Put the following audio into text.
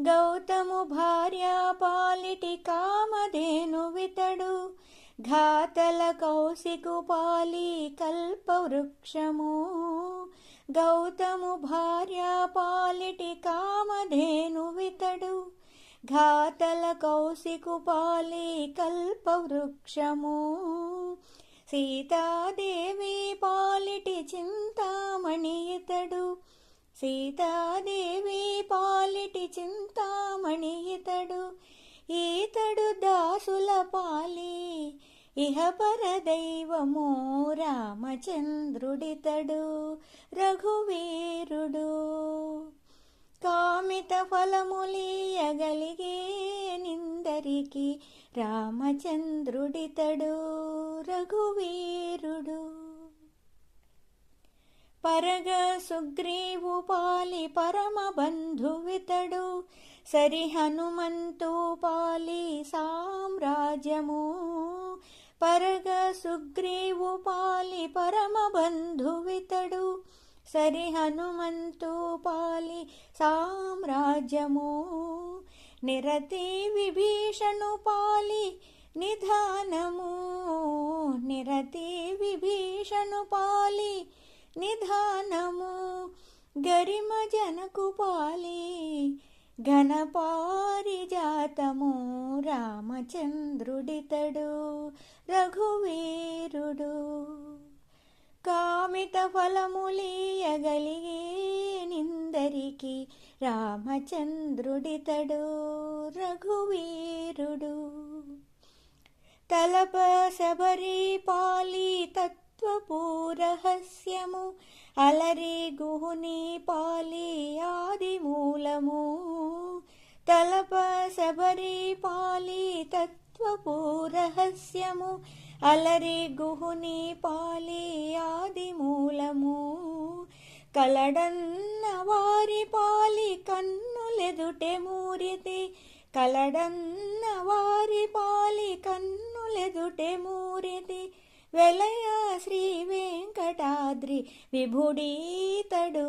గౌతము భార్య పాలిటి కామధేను వితడు. ఘాతల కౌశికు పాలి కల్పవృక్షము. గౌతము భార్య పాలిటి కామధేను వితడు. ఘాతల కౌశికు పాలి కల్పవృక్షము. సీతాదేవి పాలిటి చింతామణి ఇతడు. సీతాదేవి ఈతడు దాసుల పాలి ఇహపర దైవమో రామచంద్రుడితడు రఘువీరుడు. కామిత ఫలములీయగలిగే నిందరికి రామచంద్రుడితడు రఘువీరుడు. పరగ సుగ్రీవు పాలి పరమ బంధువితడు सरि सरिहनुमन्तु पालि परग सुग्रीवु पालि परमबन्धुवितडु। सरि हनुमन्तो पालि साम्राजमु निरति विभीषणु पालि निधानमो। निरति विभीषणु पालि निधानमु। गरिमजनकु पालि ఘనపారిజాతము రామచంద్రుడితడు రఘువీరుడు. కామిత ఫలములీయగలిగే నిందరికి రామచంద్రుడితడు రఘువీరుడు. తలప శబరి పాలి తత్వపూరహస్యము అలరి గుహుని పాలి ఆది మూలము తలప శబరి పాలి తత్వపూరహస్యము అలరి గుహుని పాలి ఆది మూలము. కలడన్న వారి పాలి కన్నులెదుటే మూరితి కలడన్న వారి పాలి కన్నులెదుటే మూరితి. వెలయ శ్రీ వెంకటాద్రి విభుడీతడు.